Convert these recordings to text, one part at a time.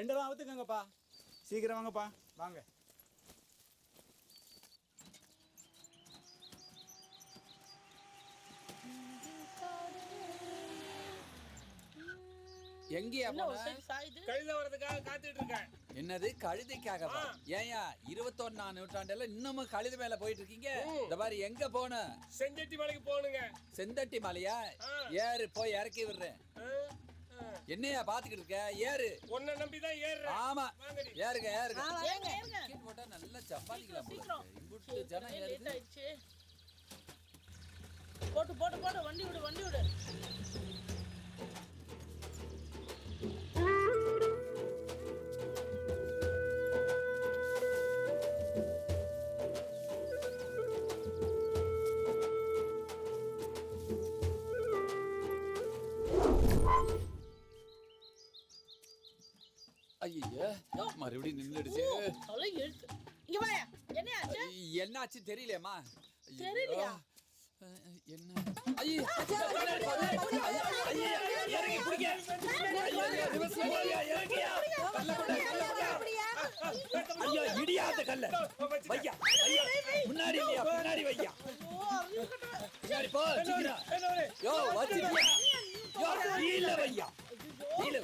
ரெண்டெல்லாம் அவுத்துக்கங்கப்பா. சீக்கிரம் வாங்கப்பா. வாங்க. எங்கேயா கழுத வர்றதுக்காக காத்துட்டு இருக்கேன். என்னது? கழுதைக்காகவா? ஏயா இருபத்தொன்னாம் நூற்றாண்டுல இன்னமும் கழுதை மேல போயிட்டு இருக்கீங்க இந்த மாதிரி எங்க போன? செஞ்சட்டி மலைக்கு போகணுங்க. செந்தட்டி மலையா. ஏறு போய் இறக்கி விடுறேன். என்னையா பாத்துக்கிட்டு இருக்க? ஏறு. உன்னை நம்பி தான் ஏறுறேன். ஆமா. ஏறுங்க ஏறுங்க. டிக்கெட் போட்டா நல்லா சம்பாதிக்கலாம். இம்புட்டு ஜனம் ஏறுது. போட்டு போட்டு போட்டு. வண்டி விடு வண்டி விடு. மறுபடியும் நின்னுடுச்சு தொலை இழுத்து இங்க வாயா என்ன ஆச்சு என்னாச்சு தெரியலையம்மா. தெரியலையா? என்ன ஐயோ, இடியாத கல்ல. வையா, ஐயா, முன்னாடி இல்லையா, வையா. போ, ஒரு- யோ, வச்சிட்டியா? யோ, கீழே வையா. கீழே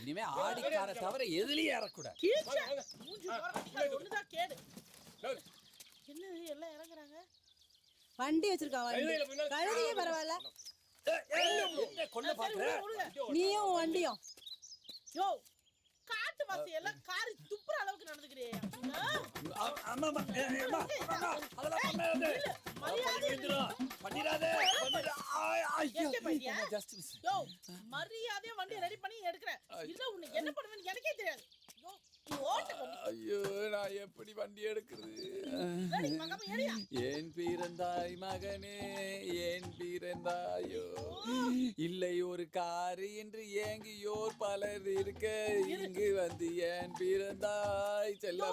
இனிமே ஆடிக்கார தவிர எதுலயும் ஏறக்கூடாது. கீழ்ச்ச. மூஞ்சி போற ஒண்ணுதான் கேடு. நோரு. என்ன எல்லாம் இறங்குறாங்க? வண்டி வச்சிருக்கான் வண்டி. கழுதையே பரவாயில்ல. நீயும் வண்டியும். யோ காட்டு வாசி எல்லாம் காரி துப்புற அளவுக்கு. யோ மரியாதையா வண்டி ரெடி பண்ணி எடுக்கிறேன். இல்ல உன்னை என்ன பண்ணுவேன்னு எனக்கே தெரியாது. ஐயோ. எப்படி வண்டி எடுக்கிறது? ஏன் பிறந்தாய் மகனே? ஏன் பிறந்தாயோ? இல்லை ஒரு காரு என்று ஏங்கியோர் பலர் இருக்க இங்கு வந்து ஏன் பிறந்தாய்? செல்ல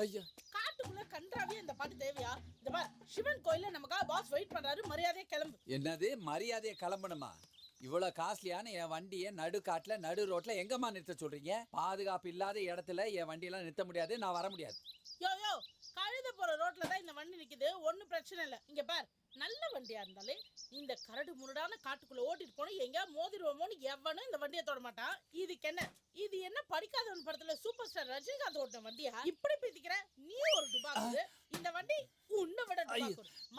ஐயா காட்டுக்குள்ள கன்றாவே இந்த பாட்டு தேவையா? இந்த சிவன் கோயில்ல நமக்காக பாஸ் வெயிட் பண்றாரு மரியாதையா கிளம்பு. என்னது? மரியாதையை கிளம்பணுமா? இவ்வளவு காஸ்ட்லியான என் வண்டியை நடு காட்டுல நடு ரோட்ல எங்கம்மா நிறுத்த சொல்றீங்க? பாதுகாப்பு இல்லாத இடத்துல என் வண்டியெல்லாம் நிறுத்த முடியாது நான் வர முடியாது. யோ யோ கழுத போற ரோட்ல தான் இந்த வண்டி நிக்குது ஒண்ணும் பிரச்சனை இல்ல. இங்க பார் நல்ல வண்டியா இருந்தாலே இந்த கரடு முரடான காட்டுக்குள்ள ஓட்டிட்டு போனோம் எங்க மோதிடுவோமோன்னு எவனும் இந்த வண்டியை தொட மாட்டான். இதுக்கு என்ன? இது என்ன படிக்காதவன் படத்துல சூப்பர் ஸ்டார் ரஜினிகாந்த் ஓட்டின வண்டியா? இப்படி பிதிக்கிற நீ ஒரு டுபாக்கு இந்த வண்டி உன்னை விட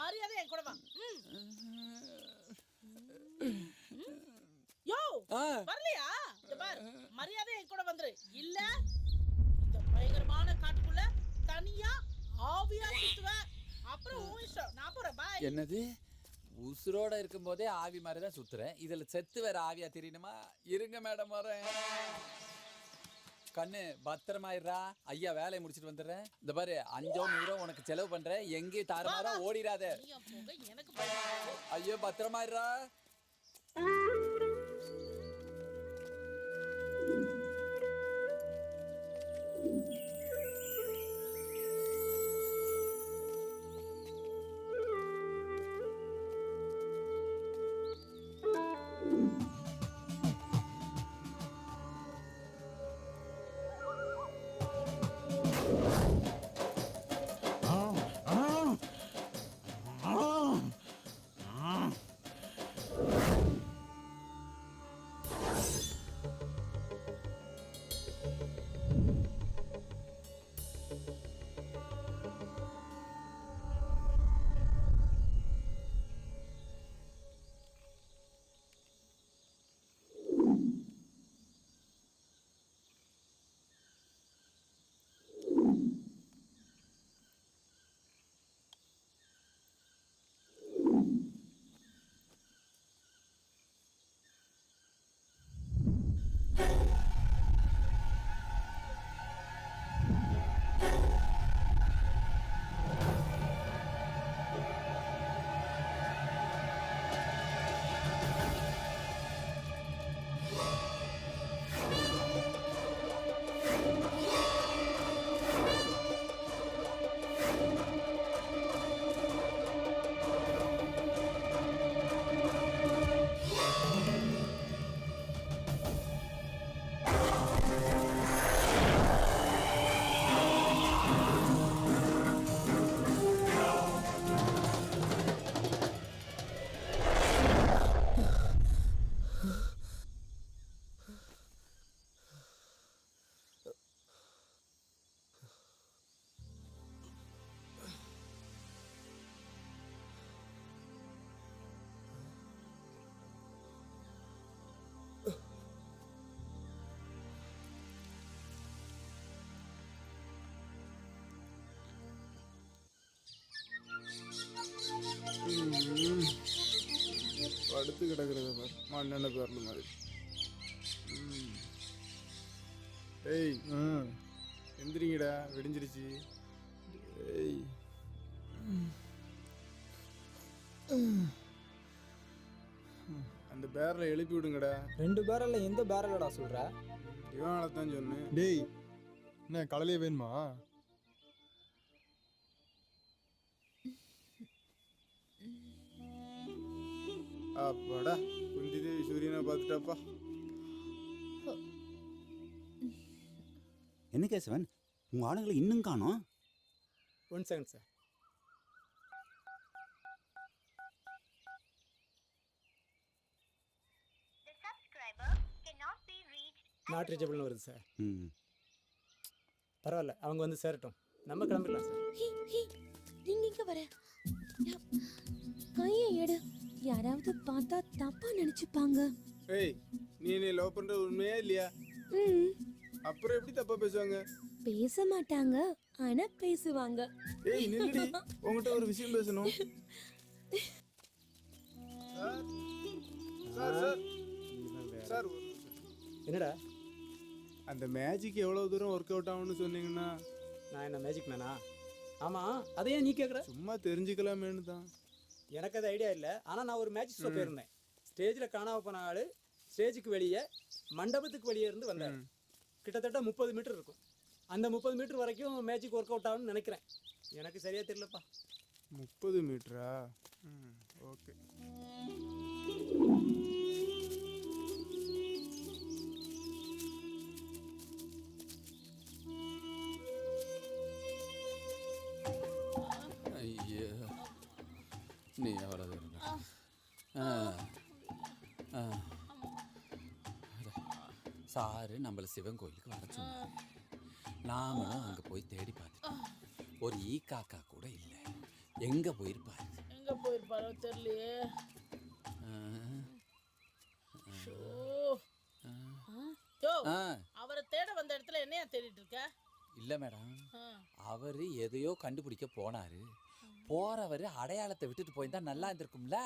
மரியாதை என் கூட வா. யோ. வரலையா? பார் மரியாதை என் கூட வந்துரு. இல்ல இந்த பயங்கரமான காட்டுக்குள்ள தனியா ஆவியா சுத்துவ. அப்புறம் உன் இஷ்டம். நான் போறேன் பாய் என்னது? உசுரோட இருக்கும்போதே ஆவி மாதிரி தான் சுத்துறேன். இதுல செத்து வேற ஆவியா தெரியணுமா இருங்க மேடம் வரேன். கண்ணு பத்திரமாயிடுறா. ஐயா வேலையை முடிச்சிட்டு வந்துடுறேன். இந்த பாரு அஞ்சோ நூறோ உனக்கு செலவு பண்றேன். எங்கேயும் தாரமாரா ஓடிடாத. நீ போக எனக்கு படுத்து கிடக்குறத பாரு. மண்ணெண்ண பேரல மாதிரி. ம். டேய் எந்திரிங்கடா. வெடிஞ்சிருச்சு. டேய் அந்த பேரலை எழுப்பி விடுங்கடா. ரெண்டு பேரல்ல எந்த பேரலடா சொல்ற? இவனால தான் சொன்னேன். டேய் என்ன காலையிலே வேணுமா? அப்பாடா குந்தி தேவி சூரியனை பார்த்துட்டாப்பா. என்ன கேசவன்? உங்க ஆளுங்களை இன்னும் காணோம்? One second sir. The subscriber cannot be reached. Not ரீச்சபிள்னு வருது சார். ம். பரவாயில்ல அவங்க வந்து சேரட்டும். நம்ம கிளம்பிடலாம் சார். நீங்க இங்க வர. கையை எடு. யாராவது பார்த்தா தப்பா நினைச்சுப்பாங்க. ஏய் நீ என்னை லவ் பண்ற உண்மையா இல்லையா? ம். அப்புறம் எப்படி தப்பா பேசுவாங்க? பேச மாட்டாங்க ஆனா பேசுவாங்க. ஏய் நில்லுடி. உங்ககிட்ட ஒரு விஷயம் பேசணும். Sir sir. சார். என்னடா? அந்த மேஜிக் எவ்வளவு தூரம் ஒர்க் அவுட் ஆகும்னு சொன்னீங்கன்னா. நான் என்ன மேஜிக் மேனா ஆமா அதை ஏன் நீ கேக்குற? சும்மா தெரிஞ்சுக்கலாமேன்னு தான். எனக்கு அது ஐடியா இல்லை. ஆனா நான் ஒரு மேஜிக் ஷோ போயிருந்தேன். ஸ்டேஜில் காணாம போன ஆளு ஸ்டேஜுக்கு வெளியே மண்டபத்துக்கு வெளியே இருந்து வந்தார். கிட்டத்தட்ட முப்பது மீட்டர் இருக்கும். அந்த முப்பது மீட்டர் வரைக்கும் மேஜிக் ஒர்க் அவுட் ஆகும்னு நினைக்கிறேன். எனக்கு சரியா தெரியலப்பா. முப்பது மீட்டரா ஓகே நீ ஆ. சாரு நம்மள சிவன் கோயிலுக்கு வர நாமளும் அங்கே போய் தேடி பார்த்துட்டோம். ஒரு ஈ காக்கா கூட இல்லை. எங்கே போயிருப்பாரு? எங்க போயிருப்பாரோ தெரியலையே. அவரை தேட வந்த இடத்துல என்னையா தேடிட்டு இருக்க? இல்லை மேடம். அவர் எதையோ கண்டுபிடிக்க போனாரு. போறவர் அடையாளத்தை விட்டுட்டு போயிருந்தா நல்லா இருந்திருக்கும்ல?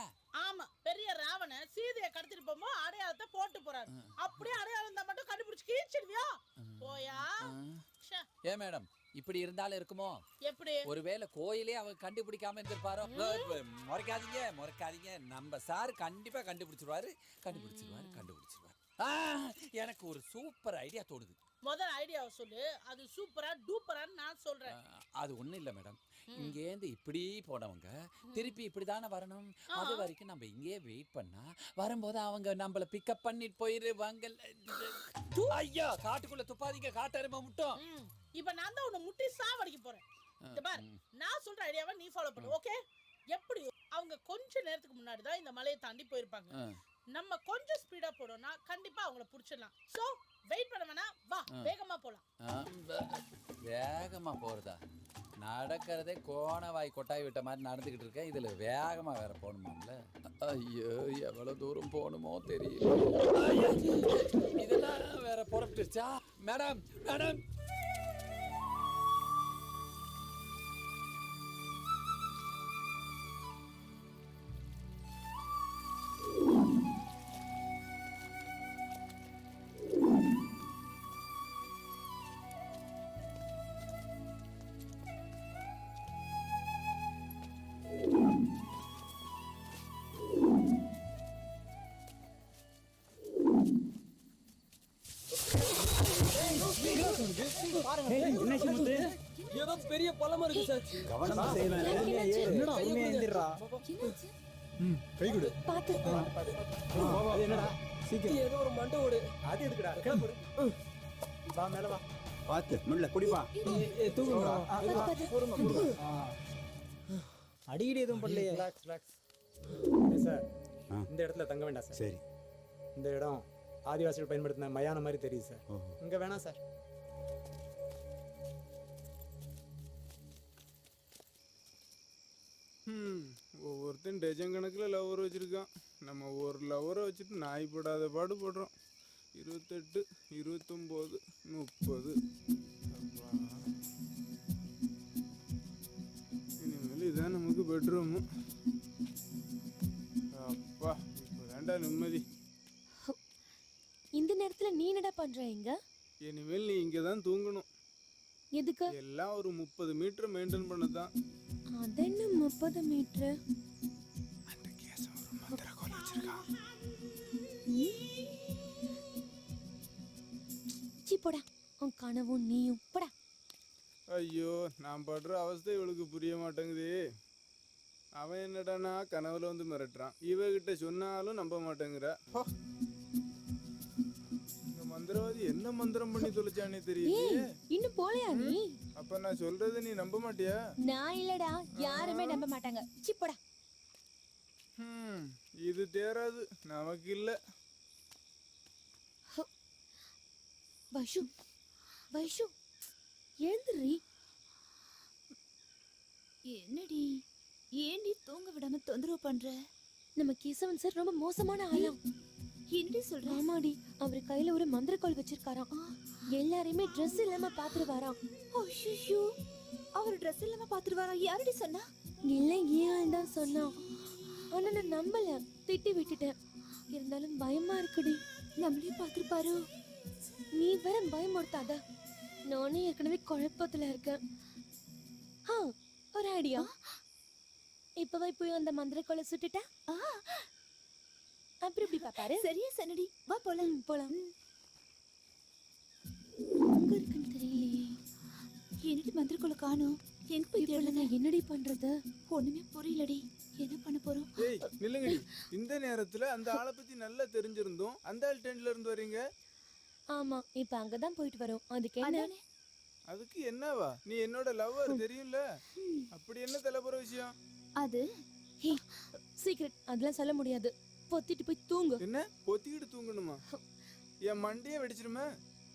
ஆமா பெரிய ராவண சீதையை கடத்திட்டு போகும்போது அடையாளத்தை போட்டு போறாரு. அப்படியே அடையாளம் இருந்தா மட்டும் கண்டுபிடிச்சு கீழ்ச்சிடுவியா? போயா? ஏன் மேடம் இப்படி இருந்தாலும் இருக்குமோ? எப்படி? ஒருவேளை கோயிலே அவங்க கண்டுபிடிக்காம இருந்திருப்பாரோ? முறைக்காதீங்க முறைக்காதீங்க. நம்ம சார் கண்டிப்பா கண்டுபிடிச்சிருவாரு. கண்டுபிடிச்சிருவாரு கண்டுபிடிச்சிருவாரு. எனக்கு ஒரு சூப்பர் ஐடியா தோணுது. முதல் ஐடியாவை சொல்லு. அது சூப்பரா டூப்பரான்னு நான் சொல்றேன். அது ஒண்ணும் இல்ல மேடம். இங்கேருந்து இப்படி போனவங்க திருப்பி இப்படி தானே வரணும் அது வரைக்கும் நம்ம இங்கேயே வெயிட் பண்ணா வரும்போது அவங்க நம்மள பிக்கப் பண்ணிட்டு போயிருவாங்க. ஐயா காட்டுக்குள்ள துப்பாதீங்க காட்டெருமை முட்டும். இப்ப நான் தான் உன்னை முட்டி சாவடிக்க போறேன். பார். நான் சொல்ற ஐடியாவை நீ ஃபாலோ பண்ணு ஓகே எப்படி? அவங்க கொஞ்ச நேரத்துக்கு முன்னாடி தான் இந்த மலையை தாண்டி போயிருப்பாங்க. நம்ம கொஞ்சம் ஸ்பீடா போனோம்னா கண்டிப்பா அவங்கள புடிச்சிடலாம். சோ வெயிட் பண்ண வேணா வா வேகமா போலாம். வேகமா போறதா? நடக்கிறதே கோணவாய் கொட்டாய் விட்ட மாதிரி நடந்துகிட்டு இருக்கேன். இதுல வேகமா வேற போகணுமாம்ல? ஐயோ எவ்வளவு தூரம் போகணுமோ தெரியல. இதெல்லாம் வேற புறப்பட்டுருச்சா மேடம் மேடம் ஏதோ பெரிய பழமா இருக்கு சார். கவனமா செய்வேன் என்னடா உண்மையா என்னாச்சு ம் கை கொடு. பாத்து. அது என்னடா? சீக்கிரம். ஏதோ ஒரு மண்டை ஓடு. அது எதுக்குடா? கிளம்பு. வா மேல வா. பார்த்து முள்ள குடிப்பா தூங்குடா பாத்து அடிக்கடி எதுவும் பண்ணலையே. Relax relax. சார். ஆ. இந்த இடத்துல தங்க வேண்டாம் சார். சரி. இந்த இடம் ஆதிவாசிகள் பயன்படுத்தின மயான மாதிரி தெரியுது சார். இங்க வேணாம் சார். ஒவ்வொருத்தன் டஜன் கணக்கில் லவர் வச்சுருக்கான். நம்ம ஒரு லவரை வச்சுட்டு நாய் படாத பாடு படுறோம். இருபத்தெட்டு இருபத்தொம்போது முப்பது. அப்பா. இனிமேல் இதான் நமக்கு பெட்ரூமு அப்பா இப்போ தாண்டா நிம்மதி. நேரத்துல நீ என்னடா பண்ற இங்க? இனிமேல் நீ இங்கே தான் தூங்கணும். எதுக்கு? எல்லாம் ஒரு முப்பது மீட்டர் மெயின்டைன் பண்ண தான் முப்பது மீட்டர்? அந்த கேஸ் ஒரு மந்திரக்கோல் வச்சிருக்கான் சி போடா. உன் கனவும் நீயும். போடா. ஐயோ நான் படுற அவஸ்தை இவளுக்கு புரிய மாட்டேங்குதே. அவன் என்னடானா கனவுல வந்து மிரட்டுறான். இவகிட்ட சொன்னாலும் நம்ப மாட்டேங்கிறா. மந்திரவாதி என்ன மந்திரம் பண்ணி தொலைச்சானே தெரியலையே ஏய் இன்னும் போலையா நீ? அப்ப நான் சொல்றதை நீ நம்ப மாட்டியா? நான் இல்லடா யாருமே நம்ப மாட்டாங்க. சி போடா. இது தேராது நமக்கு இல்ல. வைஷு வைஷு எழுந்துரி. என்னடி ஏன் நீ தூங்க விடாம தொந்தரவு பண்ற? நம்ம கேசவன் சார் ரொம்ப மோசமான ஆளாம் என்னடி சொல்ற? ஆமாடி அவர் கையில ஒரு மந்திரக்கோள் வச்சிருக்காராம். எல்லாரையுமே Dress இல்லாம பாத்துருவாராம். ஐயோ அவர் Dress இல்லாம பாத்துருவாரா யாரடி சொன்னா? இல்ல ஏன் தான் சொன்னான் ஆனா நான் நம்பல. திட்டி விட்டுட்டேன். இருந்தாலும் பயமா இருக்குடி. நம்மளையும் பாத்துருப்பாரோ? நீ வேற பயமுறுத்தாத நானே ஏற்கனவே குழப்பத்துல இருக்கேன். ஆ ஒரு ஐடியா இப்பவே போய் அந்த மந்திரக்கோளை சுட்டுட்டா? அப்புறம் இப்படி பாப்பாரு? சரியா சொன்னடி. வா போலாம். போலாம். எங்க இருக்குன்னு தெரியலையே. என்னடி மந்திரக்குள்ள காணோம்? எங்க போய் தேடுறது? நான் என்னடி பண்றது? ஒண்ணுமே புரியலடி. என்ன பண்ண போறோம்? ஏய் நில்லுங்கடி. இந்த நேரத்துல அந்த ஆளை பத்தி நல்லா தெரிஞ்சிருந்தோம். அந்த ஆள் டென்ட்ல இருந்து வரீங்க? ஆமா இப்ப அங்கதான் போயிட்டு வரோம். அதுக்கு என்ன? அதுக்கு என்னவா? நீ என்னோட லவ்வர் தெரியும்ல? அப்படி என்ன தலைப்புற விஷயம்? அது? சீக்கிரம் அதெல்லாம் சொல்ல முடியாது. பொத்திட்டு போய் தூங்கு. என்ன? பொத்திக்கிட்டு தூங்கணுமா? என் மண்டையே வெடிச்சிருமே.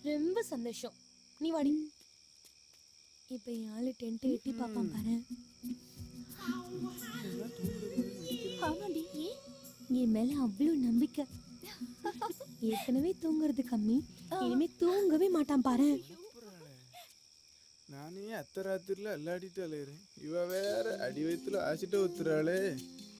ரொம்ப சந்தோஷம். நீ வாடி இப்ப என் ஆளு டென்ட் எட்டி பாப்பான் பாரு. என் மேல அவ்வளவு நம்பிக்கை. ஏற்கனவே தூங்குறது கம்மி. இனிமே தூங்கவே மாட்டான் பாரு. நானே அத்த ராத்திரில அல்லாடிட்டு அலையிறேன். இவ வேற அடி வயித்துல ஆசிட்ட ஊத்துறாளே.